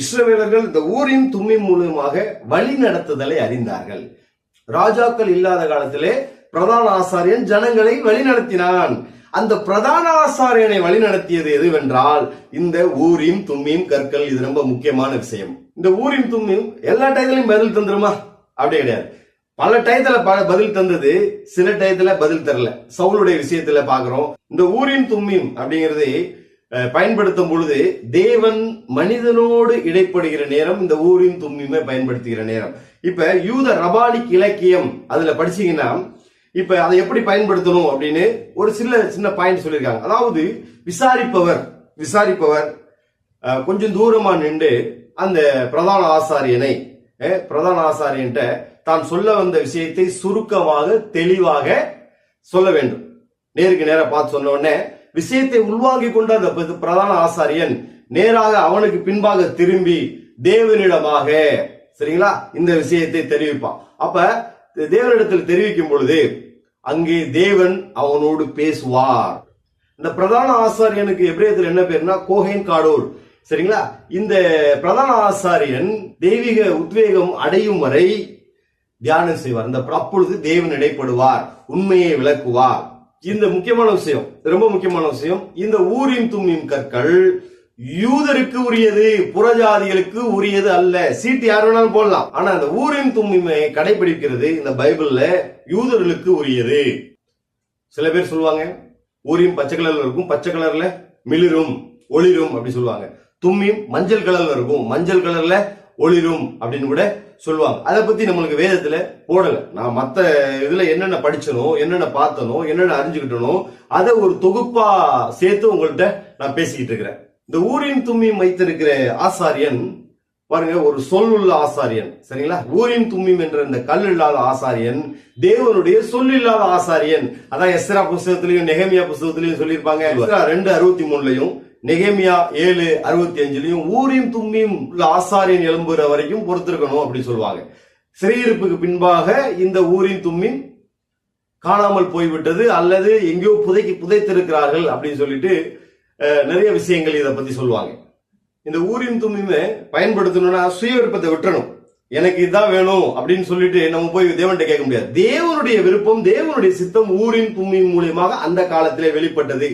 இஸ்ரவேலர்கள் இந்த ஊரின் தும்மி மூலமாக வழி நடத்துதலை அறிந்தார்கள். ராஜாக்கள் இல்லாத காலத்திலே பிரதான ஆசாரியன் ஜனங்களை வழிநடத்தினான். அந்த பிரதான ஆசாரியனை வழிநடத்தியது எதுவென்றால் இந்த ஊரின் தும்மியும் கற்கள் இது ரொம்ப முக்கியமான விஷயம். இந்த ஊரின் தும்மியும் எல்லா டயத்திலையும் பதில் தந்துருமா? அப்படி கிடையாது. பல டயத்துல பதில் தந்தது சில டயத்துல பதில் தரல. சவுளுடைய விஷயத்துல பாக்குறோம் இந்த ஊரின் தும்மியும் அப்படிங்கிறது பயன்படுத்தும் பொழுது தேவன் மனிதனோடு இடைப்படுகிற நேரம் இந்த ஊரின் தும்மியுமே பயன்படுத்துகிற நேரம். இப்ப யூத ரபானிக் இலக்கியம் அதுல படிச்சீங்கன்னா இப்ப அதை எப்படி பயன்படுத்தணும் அப்படின்னு ஒரு சில சின்ன பாயிண்ட் சொல்லியிருக்காங்க. அதாவது விசாரிப்பவர் விசாரிப்பவர் கொஞ்சம் தூரமா நின்று அந்த பிரதான ஆசாரியனை பிரதான ஆசாரியன்ட்ட தான் சொல்ல வந்த விஷயத்தை சுருக்கமாக தெளிவாக சொல்ல வேண்டும். நேருக்கு நேரம் பார்த்து சொன்ன உடனே விஷயத்தை உள்வாங்கி கொண்ட அந்த பிரதான ஆசாரியன். நேராக அவனுக்கு பின்பாக திரும்பி தேவனிடமாக சரிங்களா? இந்த விஷயத்தை தெரிவிப்பான். அப்ப தேவனிடத்தில் தெரிவிக்கும் பொழுது அங்கே தேவன் அவனோடு பேசுவார். இந்த பிரதான ஆசாரியனுக்கு எப்படியத்தில் என்ன பேருனா கோஹேன் காடோல் சரிங்களா? இந்த பிரதான ஆசாரியன் தெய்வீக உத்வேகம் அடையும் வரை தியானம் செய்வார். இந்த அப்பொழுது தேவன் இடைப்படுவார் உண்மையை விளக்குவார். இந்த முக்கியமான விஷயம் ரொம்ப முக்கியமான விஷயம். இந்த ஊரின் தும்மின் கற்கள் யூதருக்கு உரியது புறஜாதிகளுக்கு உரியது அல்ல. சீட்டு யார் வேணாலும் போடலாம். ஆனா அந்த ஊரின் தும்மிமை கடைபிடிக்கிறது இந்த பைபிள்ல யூதர்களுக்கு உரியது. சில பேர் சொல்லுவாங்க ஊரின் பச்சை கலர்ல இருக்கும் பச்சை கலர்ல மிளிரும் ஒளிரும் அப்படி சொல்லுவாங்க. தும்மியும் மஞ்சள் கலர்ல இருக்கும். மஞ்சள் கலர்ல ஒளிரும் அப்படின்னு கூட சொல்லுவாங்க. அதை பத்தி நம்மளுக்கு வேதத்துல போடல. நான் மத்த இதுல என்னென்ன படிச்சனோ என்னென்ன பார்த்தனோ என்னென்ன அறிஞ்சுக்கிட்டனோ அதை ஒரு தொகுப்பா சேர்த்து உங்கள்கிட்ட நான் பேசிக்கிட்டு இருக்கிறேன். இந்த ஊரின் தும்மியும் வைத்திருக்கிற ஆசாரியன் பாருங்க ஒரு சொல் உள்ள ஆசாரியன் சரிங்களா? ஊரின் தும்மியும் என்ற இந்த கல் இல்லாத ஆசாரியன் தேவனுடைய சொல் இல்லாத ஆசாரியன். அதான் எஸ்ரா புஸ்தகத்திலையும் நெகமியா புஸ்தகத்திலையும் சொல்லியிருப்பாங்க. ரெண்டு அறுபத்தி மூணுலயும் நெகேமியா ஏழு அறுபத்தி அஞ்சுலையும் ஊரின் தும்மியும் உள்ள ஆசாரியன் எழும்புற வரைக்கும் பொறுத்திருக்கணும் அப்படின்னு சொல்லுவாங்க. சிறையிருப்புக்கு பின்பாக இந்த ஊரின் தும்மின் காணாமல் போய்விட்டது அல்லது எங்கேயோ புதைக்கு புதைத்திருக்கிறார்கள் அப்படின்னு சொல்லிட்டு நிறைய விஷயங்கள் இதை பத்தி சொல்லுவாங்க. இந்த ஊரின் தும்மியுமே பயன்படுத்தணும்னா சுய விருப்பத்தை விட்டுறணும். எனக்கு இதான் வேணும் அப்படின்னு சொல்லிட்டு நம்ம போய் தேவன்கிட்ட கேட்க முடியாது. தேவனுடைய விருப்பம் தேவனுடைய சித்தம் ஊரின் தும்மியின் மூலியமாக அந்த காலத்திலே வெளிப்பட்டது.